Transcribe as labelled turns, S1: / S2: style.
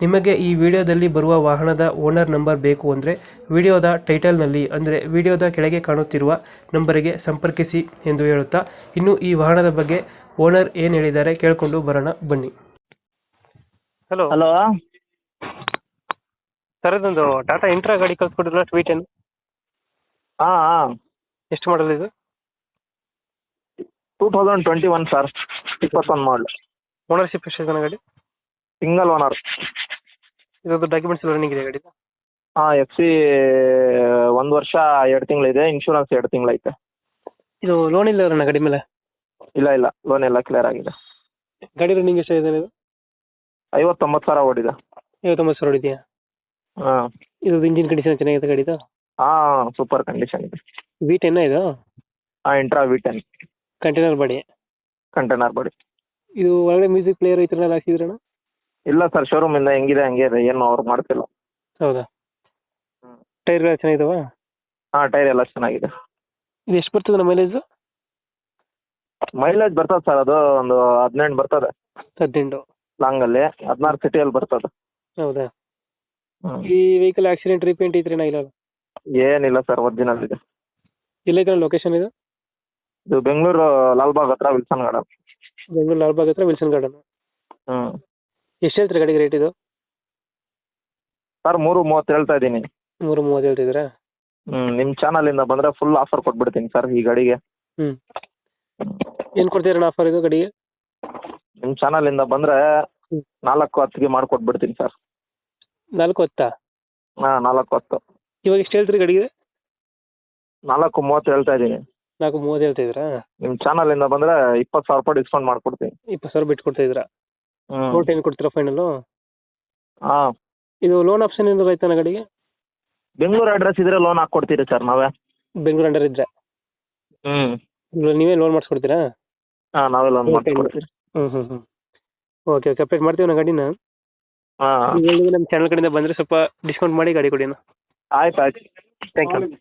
S1: ನಿಮಗೆ ಈ ವಿಡಿಯೋದಲ್ಲಿ ಬರುವ ವಾಹನದ ಓನರ್ ನಂಬರ್ ಬೇಕು ಅಂದರೆ ವಿಡಿಯೋದ ಟೈಟಲ್ನಲ್ಲಿ ಅಂದರೆ ವಿಡಿಯೋದ ಕೆಳಗೆ ಕಾಣುತ್ತಿರುವ ನಂಬರಿಗೆ ಸಂಪರ್ಕಿಸಿ ಎಂದು ಹೇಳುತ್ತಾ ಇನ್ನು ಈ ವಾಹನದ ಬಗ್ಗೆ ಓನರ್ ಏನು ಹೇಳಿದ್ದಾರೆ ಕೇಳಿಕೊಂಡು ಬರೋಣ ಬನ್ನಿ. ಹಲೋ
S2: ಹಲೋ
S1: ಸರ್ ಇದೊಂದು ಟಾಟಾ ಇಂಟ್ರಾ ಗಾಡಿ ಕಳ್ಸ್ಕೊಟ್ಟಿಲ್ಲ ಟ್ವೀಟ್ ಏನು?
S2: ಹಾಂ ಹಾಂ.
S1: ಎಷ್ಟು ಮಾಡಲ್ ಇದು?
S2: Two thousand twenty one sir ಇಪ್ಪತ್ತೊಂದು ಮಾಡಲ್
S1: ಓನರ್ಶಿಪ್ ಎಷ್ಟು ಜನ ಗಾಡಿ?
S2: ಸಿಂಗಲ್ ಓನರ್
S1: ಇದೊಂದು ಡಾಕ್ಯುಮೆಂಟ್ಸ್ ಎಲ್ಲ ರನ್ನಿಂಗ್ ಇದೆ ಗಾಡಿ
S2: ಹಾಂ ಎಫ್ ಸಿ ಒಂದು ವರ್ಷ ಎರಡು ತಿಂಗಳಿದೆ ಇನ್ಶೂರೆನ್ಸ್ ಎರಡು ತಿಂಗಳೈತೆ
S1: ಇದು ಲೋನ್ ಇಲ್ಲ ನನ್ನ ಗಾಡಿ ಮೇಲೆ?
S2: ಇಲ್ಲ ಇಲ್ಲ ಲೋನ್ ಎಲ್ಲ ಕ್ಲಿಯರ್ ಆಗಿದೆ.
S1: ಗಾಡಿ ರನ್ನಿಂಗ್ ಎಷ್ಟಾಗಿದೆ ಇದು?
S2: ಐವತ್ತೊಂಬತ್ತು ಸಾವಿರ ಓಡಿದೆ.
S1: ಐವತ್ತೊಂಬತ್ತು ಸಾವಿರ ಇದೆಯಾ
S2: ಹಾಂ.
S1: ಇದು ಇಂಜಿನ್ ಕಂಡೀಷನ್ ಚೆನ್ನಾಗಿದೆ ಗಾಡಿದು?
S2: ಹಾಂ ಸೂಪರ್ ಕಂಡೀಷನ್ ಇದೆ.
S1: ವಿ ಟೆನ್ ಇದು?
S2: ಹಾಂ Intra V ten
S1: container body
S2: container body
S1: ಇದು ಒಳ್ಳೆ ಮ್ಯೂಸಿಕ್ ಪ್ಲೇಯರ್ ಈ ಥರ ಹಾಕ್ಸಿದ್ರಣ
S2: ಇಲ್ಲ ಸರ್ ಶೋರೂಮಿಂದ ಹೆಂಗಿದೆ ಹಂಗೆ ಇದೆ ಏನು ಅವ್ರು ಮಾಡ್ತಿಲ್ಲ.
S1: ಹೌದಾ?
S2: ಟೈರ್
S1: ಎಲ್ಲ ಚೆನ್ನಾಗಿದಾವ?
S2: ಹಾಂ ಟೈರ್ ಎಲ್ಲ ಚೆನ್ನಾಗಿದೆ.
S1: ಇದು ಎಷ್ಟು ಬರ್ತದೆ ಮೈಲೇಜ್
S2: ಮೈಲೇಜ್ ಬರ್ತದೆ ಸರ್ ಅದು ಒಂದು ಹದಿನೆಂಟು ಬರ್ತದೆ.
S1: ಹದಿನೆಂಟು.
S2: ಲಾಂಗಲ್ಲಿ ಹದಿನಾರು ಸಿಟಿಯಲ್ಲಿ ಬರ್ತದೆ.
S1: ಹೌದಾ? ಈ ವೆಹಿಕಲ್ ಆಕ್ಸಿಡೆಂಟ್ ರಿಪೇಂಟ್ ಇದ್ರೆ ಇಲ್ಲ
S2: ಏನಿಲ್ಲ ಸರ್ ಒರಿಜಿನಲ್ ಇದೆ.
S1: ಎಲ್ಲೈತೆ ಲೊಕೇಶನ್ ಇದು?
S2: ಇದು ಬೆಂಗಳೂರು ಲಾಲ್ಬಾಗ್ ಹತ್ರ ವಿಲ್ಸನ್ ಗಾರ್ಡನ್.
S1: ಬೆಂಗಳೂರು ಲಾಲ್ಬಾಗ್ ಹತ್ರ ವಿಲ್ಸನ್ ಗಾರ್ಡನ್.
S2: ಹ್ಮ್.
S1: ಎಷ್ಟು ಹೇಳ್ತೀರಿ ಗಾಡಿಗೆ ರೇಟ್ ಇದು?
S2: ಸರ್ ಮೂರು ಮೂವತ್ತು ಹೇಳ್ತಾ ಇದ್ದೀನಿ.
S1: ಮೂರು ಮೂವತ್ತು ಹೇಳ್ತಿದ್ದೀರಾ
S2: ಹ್ಮ್ ನಿಮ್ಮ ಚಾನಲಿಂದ ಬಂದ್ರೆ ಫುಲ್ ಆಫರ್ ಕೊಟ್ಬಿಡ್ತೀನಿ ಸರ್ ಈ ಗಾಡಿಗೆ.
S1: ಹ್ಮ್. ಏನು ಕೊಡ್ತೀರಣ್ಣ ಆಫರ್ ಇದು ಗಾಡಿಗೆ?
S2: ನಿಮ್ಮ ಚಾನಲಿಂದ ಬಂದ್ರೆ
S1: ಹ್ಮ್.
S2: ನಾಲ್ಕು ಹತ್ತಿಗೆ ಮಾಡ್ಕೊಟ್ಬಿಡ್ತೀನಿ ಸರ್
S1: ನಾಲ್ಕು ಹತ್ತಾ?
S2: ಹಾಂ ನಾಲ್ಕು ಹತ್ತು.
S1: ಇವಾಗ ಎಷ್ಟು ಹೇಳ್ತೀರಿ ಗಾಡಿಗೆ?
S2: ನಾಲ್ಕು ಮೂವತ್ತು ಹೇಳ್ತಾ ಇದ್ದೀನಿ.
S1: ನಾಲ್ಕು ಮೂವತ್ತು ಹೇಳ್ತಿದ್ದೀರಾ
S2: ನಿಮ್ಮ ಚಾನಲಿಂದ ಬಂದ್ರೆ ಇಪ್ಪತ್ತು ಸಾವಿರ ರೂಪಾಯಿ ಡಿಸ್ಕೌಂಟ್ ಮಾಡ್ಕೊಡ್ತೀನಿ.
S1: ಇಪ್ಪತ್ತು ಸಾವಿರ ಬಿಟ್ಟು ಕೊಡ್ತಾ
S2: ಹ್ಮ್
S1: ಏನು ಕೊಡ್ತೀರಾ ಫೈನಲ್
S2: ಹಾ.
S1: ಇದು ಲೋನ್ ಆಪ್ಷನ್ ಏನಾದ್ರು ಆಯ್ತಾನ ಗಾಡಿಗೆ?
S2: ಬೆಂಗಳೂರು ಅಡ್ರೆಸ್ ಇದ್ರೆ ಲೋನ್ ಹಾಕೊಡ್ತೀರಿ ಸರ್ ನಾವೇ.
S1: ಬೆಂಗಳೂರು ಅಂಡರ್ ಇದ್ರೆ.
S2: ಹ್ಮ್.
S1: ನೀವೇ ಲೋನ್ ಮಾಡಿಸ್ಕೊಡ್ತೀರಾ?
S2: ಹಾ ನಾವೇ ಲೋನ್
S1: ಮಾಡ್ಕೊಡ್ತೀರಿ
S2: ಹ್ಮ್
S1: ಹ್ಮ್ ಹ್ಞೂ ಓಕೆ ಓಕೆ ಅಪ್ಡೇಟ್ ಮಾಡ್ತೀವಿ ನಾ ಗಾಡಿನ.
S2: ಹಾ.
S1: ನಮ್ಮ ಚಾನಲ್ ಕಡೆಯಿಂದ ಬಂದ್ರೆ ಸ್ವಲ್ಪ ಡಿಸ್ಕೌಂಟ್ ಮಾಡಿ ಗಾಡಿ ಕೊಡಿ
S2: ಆಯ್ತು ಆಯ್ತು.
S1: Thank you